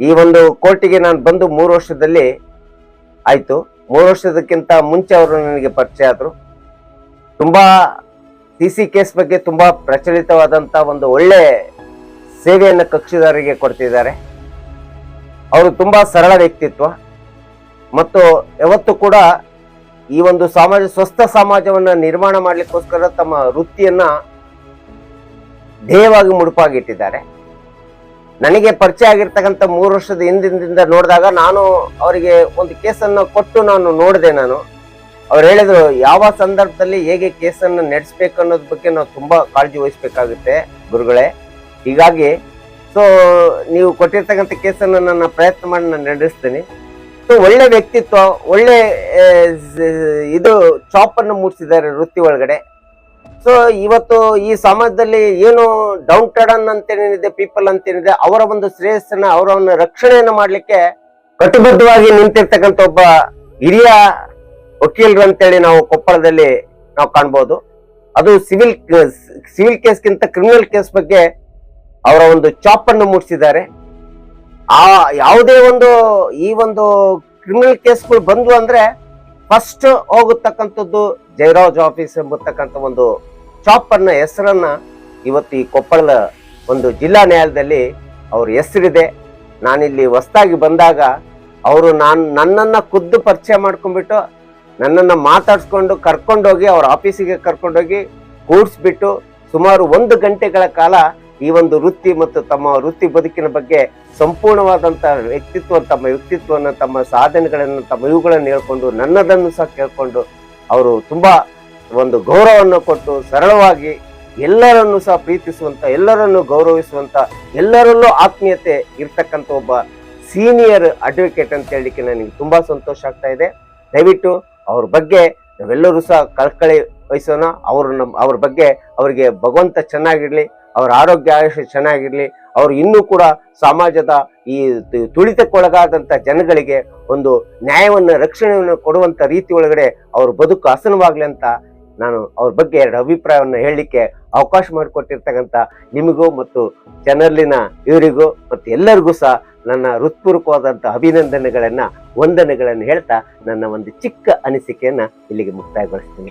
ಈ ಒಂದು ಕೋರ್ಟಿಗೆ ನಾನು ಬಂದು ಮೂರು ವರ್ಷದಲ್ಲಿ ಆಯಿತು. ಮೂರು ವರ್ಷದಕ್ಕಿಂತ ಮುಂಚೆ ಅವರು ನನಗೆ ಪರಿಚಯ ಆದರು. ತುಂಬ ಸಿ ಸಿ ಕೇಸ್ ಬಗ್ಗೆ ತುಂಬ ಪ್ರಚಲಿತವಾದಂಥ ಒಂದು ಒಳ್ಳೆ ಸೇವೆಯನ್ನು ಕಕ್ಷಿದಾರರಿಗೆ ಕೊಡ್ತಿದ್ದಾರೆ. ಅವರು ತುಂಬ ಸರಳ ವ್ಯಕ್ತಿತ್ವ. ಮತ್ತು ಯಾವತ್ತು ಕೂಡ ಈ ಒಂದು ಸಮಾಜ, ಸ್ವಸ್ಥ ಸಮಾಜವನ್ನು ನಿರ್ಮಾಣ ಮಾಡಲಿಕ್ಕೋಸ್ಕರ ತಮ್ಮ ವೃತ್ತಿಯನ್ನು ಧ್ಯೇಯವಾಗಿ ಮುಡುಪಾಗಿಟ್ಟಿದ್ದಾರೆ. ನನಗೆ ಪರಿಚಯ ಆಗಿರ್ತಕ್ಕಂಥ ಮೂರು ವರ್ಷದ ಹಿಂದಿನಿಂದ ನೋಡಿದಾಗ ನಾನು ಅವರಿಗೆ ಒಂದು ಕೇಸನ್ನು ಕೊಟ್ಟು ನಾನು ನೋಡಿದೆ ನಾನು. ಅವ್ರು ಹೇಳಿದ್ರು, ಯಾವ ಸಂದರ್ಭದಲ್ಲಿ ಹೇಗೆ ಕೇಸನ್ನು ನಡೆಸ್ಬೇಕು ಅನ್ನೋದ್ ಬಗ್ಗೆ ನಾವು ತುಂಬಾ ಕಾಳಜಿ ವಹಿಸ್ಬೇಕಾಗುತ್ತೆ ಗುರುಗಳೇ. ಹೀಗಾಗಿ ಸೊ ನೀವು ಕೊಟ್ಟಿರ್ತಕ್ಕಂಥ ಕೇಸನ್ನು ನನ್ನ ಪ್ರಯತ್ನ ಮಾಡಿ ನಾನು ನಡೆಸ್ತೀನಿ. ಸೊ ಒಳ್ಳೆ ವ್ಯಕ್ತಿತ್ವ, ಒಳ್ಳೆ ಇದು, ಚಾಪನ್ನು ಮೂಡಿಸಿದ್ದಾರೆ ವೃತ್ತಿ ಒಳಗಡೆ. ಸೊ ಇವತ್ತು ಈ ಸಮಾಜದಲ್ಲಿ ಏನು ಡೌನ್ ಟಡನ್ ಅಂತೇನಿದೆ ಪೀಪಲ್ ಅಂತೇನಿದೆ, ಅವರ ಒಂದು ಶ್ರೇಯಸ್ಸನ್ನ, ಅವರ ಒಂದು ರಕ್ಷಣೆಯನ್ನು ಮಾಡ್ಲಿಕ್ಕೆ ಕಟಿಬದ್ಧವಾಗಿ ನಿಂತಿರ್ತಕ್ಕಂಥ ಒಬ್ಬ ಹಿರಿಯ ವಕೀಲರು ಅಂತೇಳಿ ನಾವು ಕೊಪ್ಪಳದಲ್ಲಿ ನಾವು ಕಾಣ್ಬೋದು. ಅದು ಸಿವಿಲ್ ಸಿವಿಲ್ ಕೇಸ್ಗಿಂತ ಕ್ರಿಮಿನಲ್ ಕೇಸ್ ಬಗ್ಗೆ ಅವರ ಒಂದು ಚಾಪ್ ಅನ್ನು ಮೂಡಿಸಿದ್ದಾರೆ. ಆ ಯಾವುದೇ ಒಂದು, ಈ ಒಂದು ಕ್ರಿಮಿನಲ್ ಕೇಸ್ಗಳು ಬಂದ್ವು ಅಂದ್ರೆ ಫಸ್ಟ್ ಹೋಗತಕ್ಕಂಥದ್ದು ಜಯರಾಜ್ ಆಫೀಸ್ ಎಂಬತಕ್ಕಂಥ ಒಂದು ಚಾಪ್ ಅನ್ನ ಹೆಸರನ್ನ ಇವತ್ತು ಈ ಕೊಪ್ಪಳದ ಒಂದು ಜಿಲ್ಲಾ ನ್ಯಾಯಾಲಯದಲ್ಲಿ ಅವ್ರ ಹೆಸರಿದೆ. ನಾನಿಲ್ಲಿ ಹೊಸ್ದಾಗಿ ಬಂದಾಗ ಅವರು ನಾನು, ನನ್ನನ್ನು ಖುದ್ದು ಪರಿಚಯ ಮಾಡ್ಕೊಂಡ್ಬಿಟ್ಟು ನನ್ನನ್ನು ಮಾತಾಡಿಸ್ಕೊಂಡು ಕರ್ಕೊಂಡೋಗಿ ಅವ್ರ ಆಫೀಸಿಗೆ ಕರ್ಕೊಂಡೋಗಿ ಕೂಡಿಸ್ಬಿಟ್ಟು ಸುಮಾರು ಒಂದು ಗಂಟೆಗಳ ಕಾಲ ಈ ಒಂದು ವೃತ್ತಿ ಮತ್ತು ತಮ್ಮ ವೃತ್ತಿ ಬದುಕಿನ ಬಗ್ಗೆ ಸಂಪೂರ್ಣವಾದಂಥ ವ್ಯಕ್ತಿತ್ವ, ತಮ್ಮ ವ್ಯಕ್ತಿತ್ವವನ್ನು, ತಮ್ಮ ಸಾಧನೆಗಳನ್ನು, ತಮ್ಮ ಇವುಗಳನ್ನು ಹೇಳ್ಕೊಂಡು ನನ್ನದನ್ನು ಸಹ ಕೇಳ್ಕೊಂಡು ಅವರು ತುಂಬಾ ಒಂದು ಗೌರವವನ್ನು ಕೊಟ್ಟು ಸರಳವಾಗಿ ಎಲ್ಲರನ್ನು ಸಹ ಪ್ರೀತಿಸುವಂತ, ಎಲ್ಲರನ್ನು ಗೌರವಿಸುವಂತ, ಎಲ್ಲರಲ್ಲೂ ಆತ್ಮೀಯತೆ ಇರ್ತಕ್ಕಂಥ ಒಬ್ಬ ಸೀನಿಯರ್ ಅಡ್ವೊಕೇಟ್ ಅಂತ ಹೇಳಲಿಕ್ಕೆ ನನಗೆ ತುಂಬಾ ಸಂತೋಷ ಆಗ್ತಾ ಇದೆ. ದಯವಿಟ್ಟು ಅವ್ರ ಬಗ್ಗೆ ನಾವೆಲ್ಲರೂ ಸಹ ಕಳ್ಕಳಿ ವಹಿಸೋಣ. ಅವರು ನಮ್ಮ ಅವ್ರ ಬಗ್ಗೆ ಅವರಿಗೆ ಭಗವಂತ ಚೆನ್ನಾಗಿರಲಿ, ಅವ್ರ ಆರೋಗ್ಯ ಆಯುಷ್ಯ ಚೆನ್ನಾಗಿರಲಿ, ಅವರು ಇನ್ನೂ ಕೂಡ ಸಮಾಜದ ಈ ತುಳಿತಕ್ಕೊಳಗಾದಂಥ ಜನಗಳಿಗೆ ಒಂದು ನ್ಯಾಯವನ್ನು, ರಕ್ಷಣೆಯನ್ನು ಕೊಡುವಂಥ ರೀತಿ ಒಳಗಡೆ ಅವ್ರ ಬದುಕು ಹಸನವಾಗಲಿ ಅಂತ ನಾನು ಅವ್ರ ಬಗ್ಗೆ ಎರಡು ಅಭಿಪ್ರಾಯವನ್ನು ಹೇಳಲಿಕ್ಕೆ ಅವಕಾಶ ಮಾಡಿಕೊಟ್ಟಿರ್ತಕ್ಕಂಥ ನಿಮಗೂ ಮತ್ತು ಚಾನಲ್ಲಿನ ಇವರಿಗೂ ಮತ್ತು ಎಲ್ಲರಿಗೂ ಸಹ ನನ್ನ ಹೃತ್ಪೂರ್ವಕವಾದಂಥ ಅಭಿನಂದನೆಗಳನ್ನು, ವಂದನೆಗಳನ್ನು ಹೇಳ್ತಾ ನನ್ನ ಒಂದು ಚಿಕ್ಕ ಅನಿಸಿಕೆಯನ್ನು ಇಲ್ಲಿಗೆ ಮುಕ್ತಾಯಗೊಳಿಸ್ತೀನಿ.